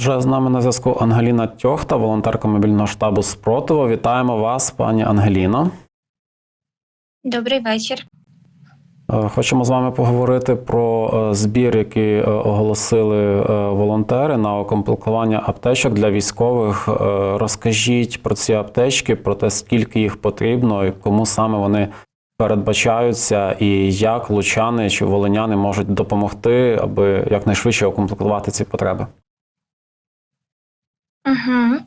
Отже, з нами на зв'язку Ангеліна Тьохта, волонтерка мобільного штабу спротиву. Вітаємо вас, пані Ангеліно. Добрий вечір. Е, Хочемо з вами поговорити про е, збір, який е, оголосили волонтери на укомплектування аптечок для військових. Розкажіть про ці аптечки, про те, скільки їх потрібно і кому саме вони передбачаються, і як лучани чи волиняни можуть допомогти, аби якнайшвидше укомплектувати ці потреби. Угу.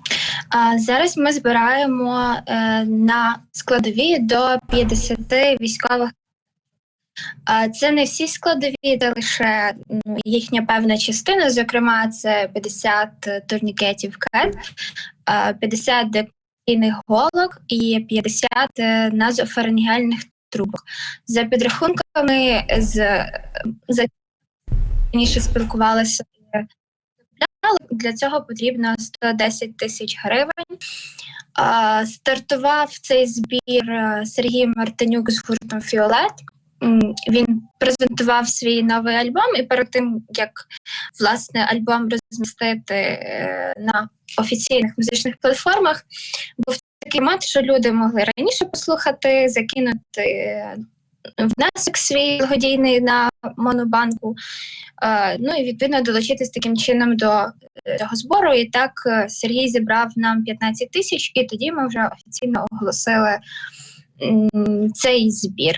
А, зараз ми збираємо е, на складові до 50 військових. А, це не всі складові, це лише ну, їхня певна частина. Зокрема, це 50 турнікетів КЕД, а, 50 декораційних голок і 50 е, назофарингеальних трубок. За підрахунками з за раніше спілкувалися для цього потрібно 110 тисяч гривень. Стартував цей збір е, Сергій Мартинюк з гуртом Фіолет. Він презентував свій новий альбом, і перед тим як власне альбом розмістити е, на офіційних музичних платформах, був такий момент, що люди могли раніше послухати, закинути е, внесок свій благодійний на монобанку. Е, Ну і відповідно долучитись таким чином до е, цього збору. І так е, Сергій зібрав нам 15 тисяч, і тоді ми вже офіційно оголосили цей збір.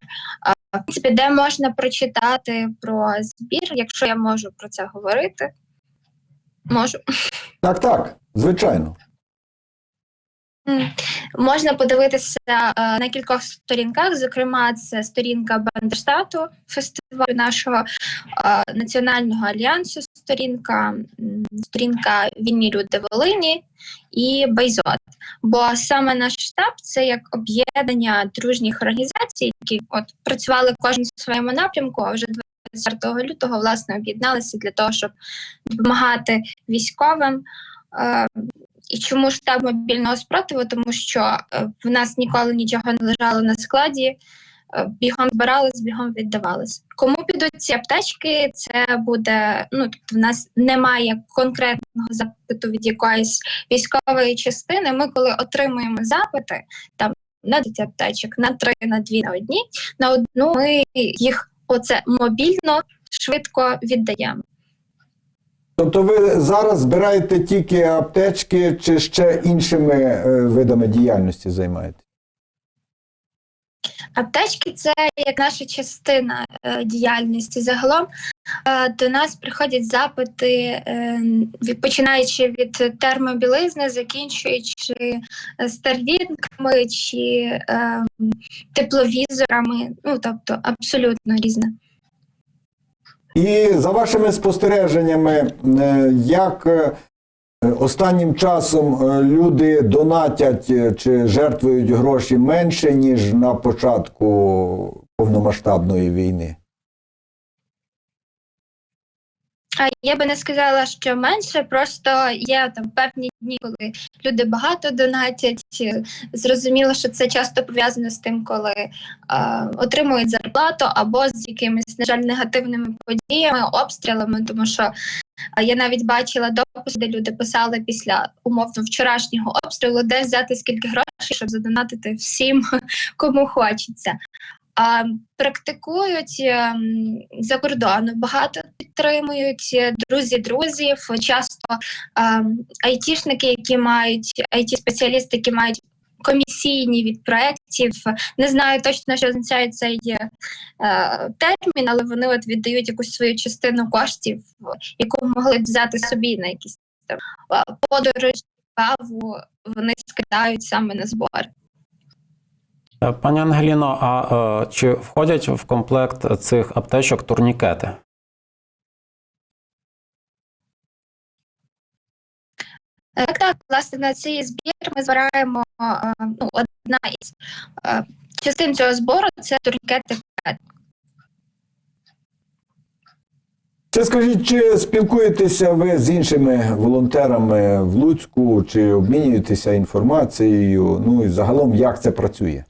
В принципі, де можна прочитати про збір, якщо я можу про це говорити, можу. Так, так, звичайно. Можна подивитися е, на кількох сторінках. Зокрема, це сторінка Бандерштату фестивалю нашого е, національного альянсу. Сторінка, сторінка Вільні люди Волині і Байзот. Бо саме наш штаб це як об'єднання дружніх організацій, які от працювали кожен в своєму напрямку. А вже 24 лютого власне об'єдналися для того, щоб допомагати військовим. І чому штаб мобільного спротиву? Тому що е, в нас ніколи нічого не лежало на складі, е, бігом збирались, бігом віддавались. Кому підуть ці аптечки? Це буде ну тобто в нас немає конкретного запиту від якоїсь військової частини. Ми, коли отримуємо запити, там на 10 аптечок, на 3, на 2, на одні, на одну ми їх оце мобільно швидко віддаємо. Тобто ви зараз збираєте тільки аптечки чи ще іншими е, видами діяльності займаєтесь? Аптечки це як наша частина е, діяльності. Загалом е, до нас приходять запити, е, починаючи від термобілизни, закінчуючи старлінками чи е, тепловізорами, ну тобто абсолютно різне. І за вашими спостереженнями, е, як е, останнім часом е, люди донатять чи жертвують гроші менше, ніж на початку повномасштабної війни? Я би не сказала, що менше, просто є там певні дні, коли люди багато донатять. Зрозуміло, що це часто пов'язано з тим, коли е, отримують зарплату або з якимись, на жаль, негативними подіями, обстрілами, тому що я навіть бачила дописи, де люди писали після умовно вчорашнього обстрілу, де взяти скільки грошей, щоб задонатити всім, кому хочеться. Практикують ем, за кордону, багато підтримують е, друзі друзів. Часто айтішники, які мають айті-спеціалісти, які мають комісійні від проєктів. Не знаю точно, що означає цей е, термін, але вони от віддають якусь свою частину коштів, яку могли б взяти собі на якісь там е, подорожі, каву. Вони скидають саме на збори. Е, Пані Ангеліно, а е, чи входять в комплект цих аптечок турнікети? Е, Так, так, власне, на цей збір ми збираємо е, ну, одна із е, частин цього збору це турнікети. Чи скажіть, чи спілкуєтеся ви з іншими волонтерами в Луцьку, чи обмінюєтеся інформацією? Ну і загалом як це працює?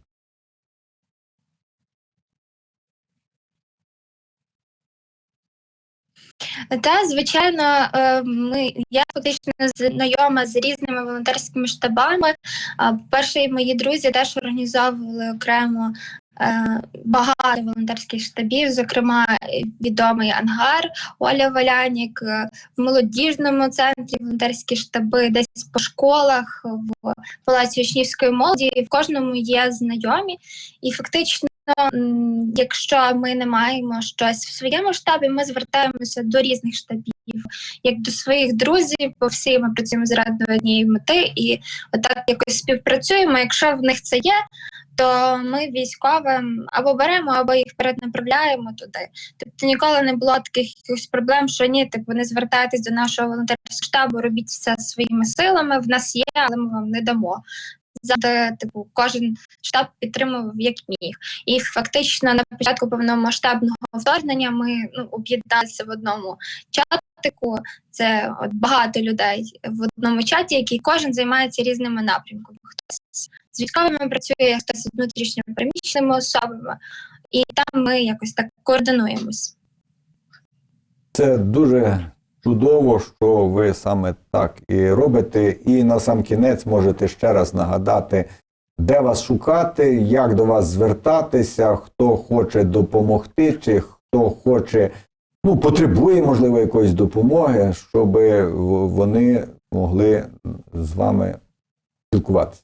Та звичайно, е, ми я фактично знайома з різними волонтерськими штабами. А, мої друзі теж організовували окремо е, багато волонтерських штабів, зокрема е, відомий ангар Оля Валянік, в молодіжному центрі волонтерські штаби, десь по школах, в палаці учнівської молоді. В кожному є знайомі, і фактично. М, Якщо ми не маємо щось в своєму штабі, ми звертаємося до різних штабів, як до своїх друзів, бо всі ми працюємо заради однієї мети, і отак якось співпрацюємо. Якщо в них це є, то ми військовим або беремо, або їх перенаправляємо туди. Тобто ніколи не було таких якихось проблем, що ні, типу не звертайтесь до нашого волонтерського штабу, робіть все своїми силами. В нас є, але ми вам не дамо. Завжди, типу, кожен штаб підтримував як міг. І фактично на початку повномасштабного вторгнення ми ну, об'єдналися в одному чатику. Це от багато людей в одному чаті, який кожен займається різними напрямками. Хтось з військовими працює, хтось з внутрішньо переміщеними особами, і там ми якось так координуємось. Це дуже чудово, що ви саме так і робите. І на сам кінець можете ще раз нагадати, де вас шукати, як до вас звертатися, хто хоче допомогти, чи хто хоче, ну, потребує, можливо, якоїсь допомоги, щоб вони могли з вами спілкуватися.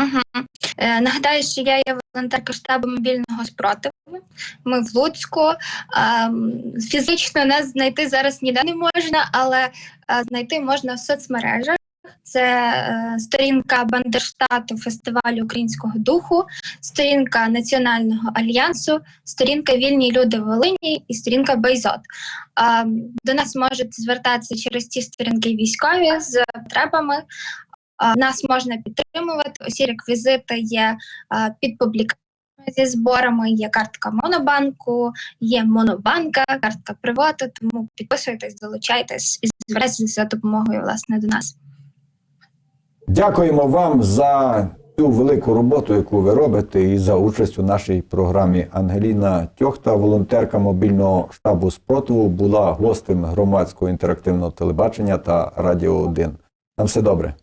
Угу. Е, нагадаю, що я є волонтерка штабу мобільного спротиву. Ми в Луцьку. Ем, фізично нас знайти зараз ніде не можна, але е, знайти можна в соцмережах. Це е, сторінка Бандерштату фестивалю українського духу, сторінка Національного альянсу, сторінка Вільні люди в Волині і сторінка Байзот. Ем, до нас можуть звертатися через ці сторінки військові з потребами. Нас можна підтримувати. Усі реквізити є під публікаціями зі зборами. Є картка Монобанку, є Монобанка, картка Привату. Тому підписуйтесь, долучайтесь і звертайтеся за допомогою власне до нас. Дякуємо вам за цю велику роботу, яку ви робите, і за участь у нашій програмі. Ангеліна Тьохта, волонтерка мобільного штабу спротиву, була гостем громадського інтерактивного телебачення та Радіо 1. На все добре.